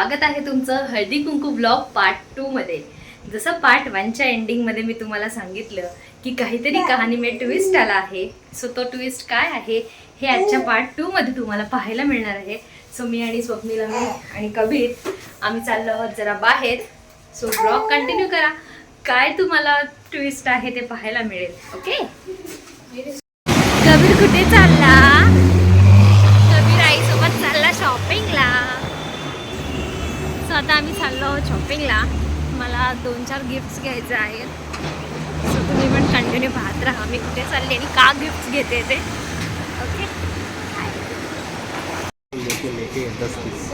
स्वागत आहे तुमचं Haldi Kunku blog part two मध्ये. जसं पार्ट वनच्या एंडिंगमध्ये मी तुम्हाला सांगितलं की काहीतरी कहाणी में ट्विस्ट आला आहे. सो तो ट्विस्ट काय आहे हे आजच्या पार्ट टू मध्ये तुम्हाला पाहायला मिळणार आहे. सो मी आणि स्वप्नीला मी आणि कबीर आम्ही चाललो आहोत जरा बाहेर. सो ब्लॉग कंटिन्यू करा. काय तुम्हाला ट्विस्ट आहे ते पाहायला मिळेल ओके कबीर कुठे चालला? आता आम्ही चाललो आहोत शॉपिंगला मला दोन चार गिफ्ट्स घ्यायचे आहेत. सो तुम्ही पण कंटिन्यू पाहत राहा. मी कुठे चालली आणि का गिफ्ट्स घेते ते. ओके लेके लेके दस पीस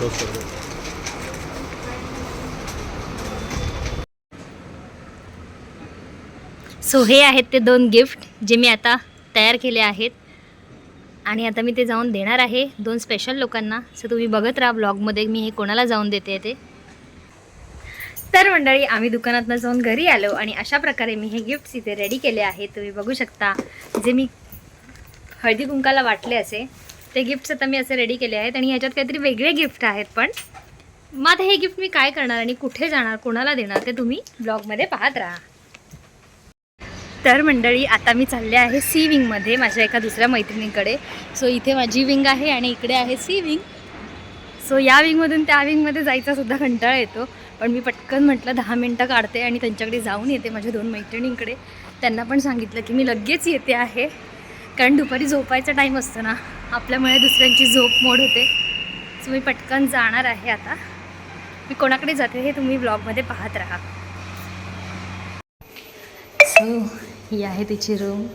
दो सौ रुपये सो सो हे आहेत ते दोन गिफ्ट जे मी आता तयार केले आहेत. आणि आता मी ते जाऊन देणार आहे दोन स्पेशल लोकांना. सो तुम्ही बघत राहा ब्लॉगमध्ये मी हे कोणाला जाऊन देते ते. तर मंडळी आम्ही दुकानातनं जाऊन घरी आलो आणि अशा प्रकारे मी हे गिफ्ट्स इथे रेडी केले आहेत. तुम्ही बघू शकता जे मी हळदी कुंकाला वाटले असे ते गिफ्ट्स आता मी असे रेडी केले आहेत. आणि ह्याच्यात काहीतरी वेगळे गिफ्ट आहेत पण. मग आता हे गिफ्ट मी काय करणार आणि कुठे जाणार कोणाला देणार ते तुम्ही ब्लॉगमध्ये पाहत राहा. तर मंडळी आता मी चालले आहे सी विंगमध्ये माझ्या एका दुसऱ्या मैत्रिणीकडे. सो इथे माझी विंग आहे आणि इकडे आहे सी विंग सो या विंगमधून त्या विंगमध्ये जायचा सुद्धा कंटाळा येतो. पण मी पटकन म्हटलं दहा मिनटं काढते आणि त्यांच्याकडे जाऊन येते माझ्या दोन मैत्रिणींकडे. त्यांना पण सांगितलं की मी लगेच येते आहे. कारण दुपारी झोपायचा टाईम असतो ना आपल्यामुळे दुसऱ्यांची झोप मोड होते. सो मी पटकन जाणार आहे आता. मी कोणाकडे जाते हे तुम्ही ब्लॉगमध्ये पाहत राहा. सो ही आहे तिची रूम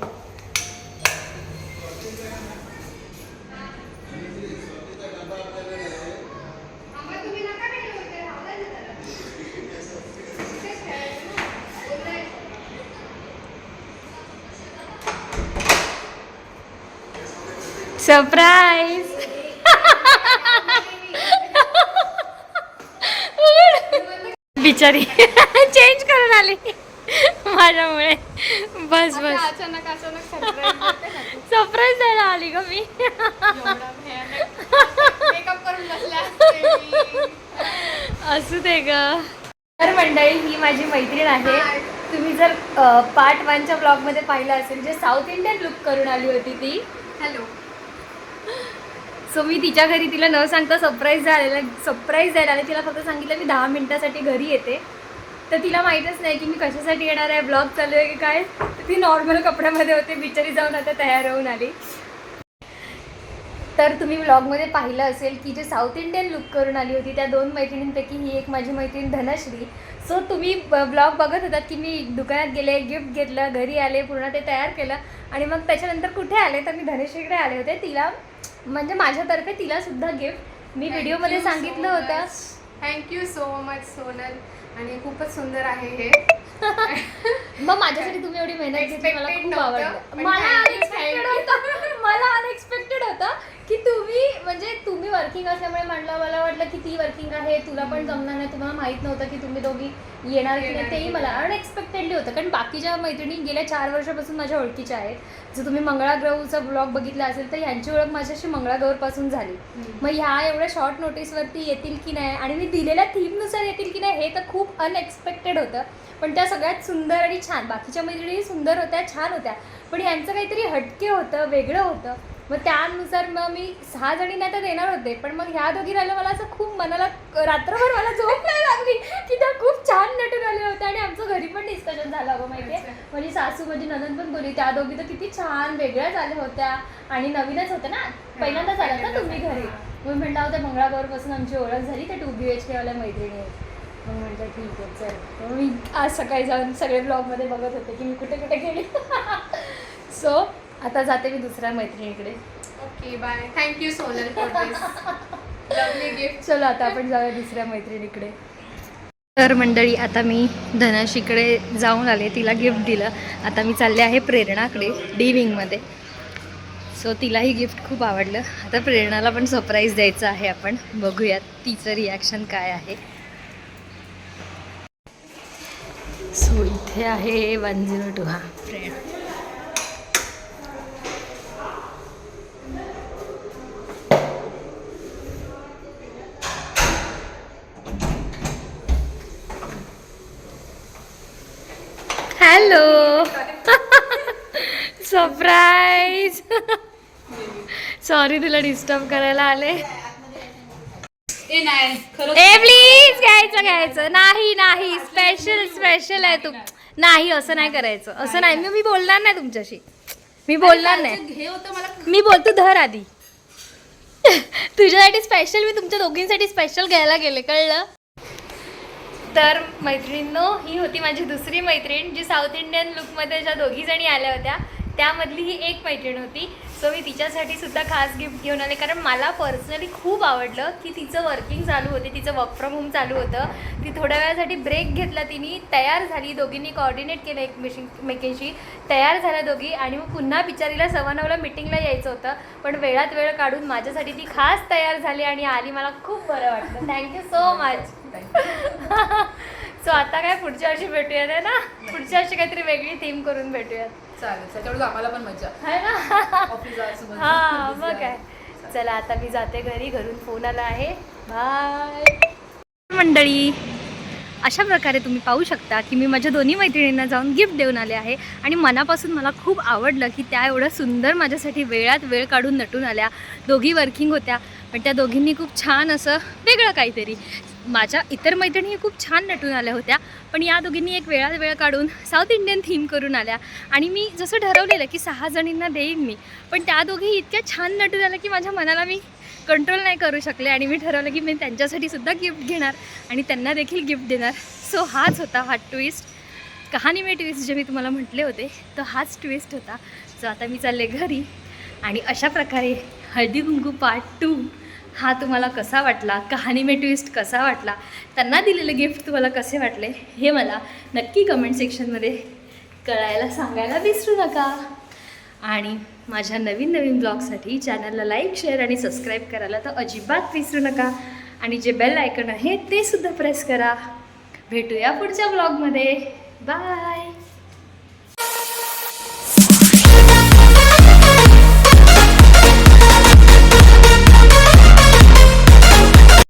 सरप्राईज बिचारी चेंज करून आली. माझ्यामुळे बस बस. अचानक अचानक सरप्राईज सरप्राईज द्यायला आली ग मी. असू दे ग. तर मंडळी ही माझी मैत्रीण आहे. तुम्ही जर पार्ट वनच्या ब्लॉगमध्ये पाहिलं असेल जे साऊथ इंडियन लुक करून आली होती ती. हॅलो सो मी तिच्या घरी तिला न सांगता सरप्राईज झालेला सरप्राईज द्यायला आणि तिला फक्त सांगितलं मी दहा मिनिटासाठी घरी येते. तर तिला माहीतच नाही की मी कशासाठी येणार आहे ब्लॉग चालू आहे की काय. ती नॉर्मल कपड्यामध्ये होते बिचारी जाऊन आता तयार होऊन आली. तर तुम्ही ब्लॉगमध्ये पाहिलं असेल की जे साऊथ इंडियन लुक करून आली होती त्या दोन मैत्रिणींपैकी ही एक माझी मैत्रीण धनश्री. सो तुम्ही ब्लॉग बघत होतात की मी दुकानात गेले गिफ्ट घेतलं घरी आले पूर्ण ते तयार केलं आणि मग त्याच्यानंतर कुठे आले? तर मी धनश्रीकडे आले होते. तिला म्हणजे माझ्यातर्फे तिला सुद्धा गिफ्ट मी व्हिडिओमध्ये सांगितलं होतं. Thank you so much Sonal. आणि खूपच सुंदर आहे हे. मग माझ्यासाठी तुम्ही एवढी मेहनत घेतली मला खूप आवडलं. मला अनएक्सपेक्टेड. होतं. मला अनएक्सपेक्टेड होतं. की तुम्ही म्हणजे तुम्ही वर्किंग असल्यामुळे म्हटलं मला वाटलं की ती वर्किंग आहे तुला पण जमणार नाही तुम्हाला माहीत नव्हतं की तुम्ही दोघी येणार की नाही तेही मला अनएक्सपेक्टेडली होतं. कारण बाकीच्या मैत्रिणी गेल्या चार वर्षापासून माझ्या ओळखीच्या आहेत. जर तुम्ही मंगळागौरचा ब्लॉग बघितला असेल तर यांची ओळख माझ्याशी मंगळागौरपासून झाली. मग ह्या एवढ्या शॉर्ट नोटीसवरती येतील की नाही? आणि मी दिलेल्या थीमनुसार येतील की नाही हे तर खूप अनएक्सपेक्टेड होतं. पण त्या सगळ्यात सुंदर आणि छान बाकीच्या मैत्रिणी सुंदर होत्या छान होत्या. पण यांचं काहीतरी हटके होतं वेगळं होतं. मग त्यानुसार मग मी सहा जणी नाही तर देणार होते पण मग ह्या दोघी राहिलं मला असं खूप मनाला रात्रभर मला झोप नाही लागली. की त्या खूप छान नटून आल्या होत्या आणि आमचं घरी पण डिस्कशन झालं अगं माहितीये? अच्छा. माझी सासू माझी ननंद पण बोलली त्या दोघी तर किती छान वेगळ्याच आल्या होत्या. आणि नवीनच होत्या ना? पहिल्यांदाच आल्या ना तुम्ही घरी? मग म्हटलं होत्या मंगळागौरपासून आमची ओळख झाली त्या टू बी एच केवाल्या मैत्रिणी आहेत. मग म्हटलं ठीक आहे चल. मी आज सकाळी जाऊन सगळे ब्लॉगमध्ये बघत होते की मी कुठे कुठे गेली. सो आता जाते मी दुसऱ्या मैत्रिणीकडे. Okay bye thank you Sonal for this lovely gift चलो आता आपण जाऊया दुसऱ्या मैत्रिणीकडे. तर मंडळी आता मी धनाशीकडे जाऊन आले तिला गिफ्ट दिलं. आता मी चालले आहे प्रेरणाकडे डी विंगमध्ये सो तिलाही गिफ्ट खूप आवडलं. आता प्रेरणाला पण सरप्राईज द्यायचं आहे आपण. बघूयात तिचं रिॲक्शन काय आहे. सो इथे आहे वन झिरो टू हा. फ्रेंड हॅलो सरप्राईज सॉरी तुला डिस्टर्ब करायला आले. ए प्लीज घ्यायचं घ्यायचं. नाही नाही. स्पेशल स्पेशल आहे तू. नाही असं नाही करायचं. असं नाही. मी मी बोलणार नाही तुमच्याशी. मी बोलणार नाही. मी बोलतो धर आधी. तुझ्यासाठी स्पेशल मी तुमच्या दोघींसाठी स्पेशल घ्यायला गेले. कळलं? तर मैत्रिणींनो ही होती माझी दुसरी मैत्रीण जी साऊथ इंडियन लुकमध्ये ज्या दोघी जणी आल्या होत्या त्यामधली ही एक मैत्रीण होती. सो मी तिच्यासाठी सुद्धा खास गिफ्ट घेऊन आले कारण मला पर्सनली खूप आवडलं की तिचं वर्किंग चालू होते तिचं वर्क फ्रॉम होम चालू होतं. ती थोड्या वेळासाठी ब्रेक घेतला तिने तयार झाली दोघींनी कॉर्डिनेट केलं एकमेकींशी तयार झाल्या दोघी आणि मग पुन्हा बिचारीला सव्वा नऊला मिटिंगला यायचं होतं. पण वेळात वेळ काढून माझ्यासाठी ती खास तयार झाली आणि आली मला खूप बरं वाटलं. थँक्यू सो मच सो आता काय पुढच्या वर्षी भेटूयात आहे ना? पुढच्या वर्षी काहीतरी वेगळी थीम करून भेटूयात. चालेल त्याच्यावर आम्हाला पण मजा. है ना. हा मग आहे. काय. चला आता मी जाते घरी घरून फोन आला आहे. बाय मंडळी अशा प्रकारे तुम्ही पाहू शकता की मी माझ्या दोन्ही मैत्रिणींना जाऊन गिफ्ट देऊन आले आहे आणि मनापासून मला खूप आवडलं की त्या एवढं सुंदर माझ्यासाठी वेळात वेळ काढून नटून आल्या. दोघी वर्किंग होत्या पण त्या दोघींनी खूप छान असं वेगळं काहीतरी माझ्या इतर मैत्रिणी खूप छान नटून आल्या होत्या पण या दोघींनी एक वेळात वेळ काढून साऊथ इंडियन थीम करून आल्या. आणि मी जसं ठरवलेलं की सहा जणींना देईन मी पण त्या दोघी इतक्या छान नटून आल्या की माझ्या मनाला मी कंट्रोल नाही करू शकले. आणि मी ठरवलं की मी त्यांच्यासाठी सुद्धा गिफ्ट घेणार आणि त्यांना देखील गिफ्ट देणार. सो हाच होता हा ट्विस्ट कहाणी मे ट्विस्ट जे मी तुम्हाला म्हटले होते तर हाच ट्विस्ट होता. सो आता मी चालले घरी आणि अशा प्रकारे हळदी कुंकू पार्ट टू हा तुम्हाला कसा वाटला? कहाणी मे ट्विस्ट कसा वाटला? त्यांना दिलेलं गिफ्ट तुम्हाला कसे वाटले? हे मला नक्की कमेंट सेक्शनमध्ये कळायला सांगायला विसरू नका. आणि माझ्या नवीन नवीन ब्लॉगसाठी चॅनलला लाईक शेअर आणि सबस्क्राईब करायला तर अजिबात विसरू नका. आणि जे बेल आयकन आहे ते सुद्धा प्रेस करा. भेटूया पुढच्या ब्लॉगमध्ये बाय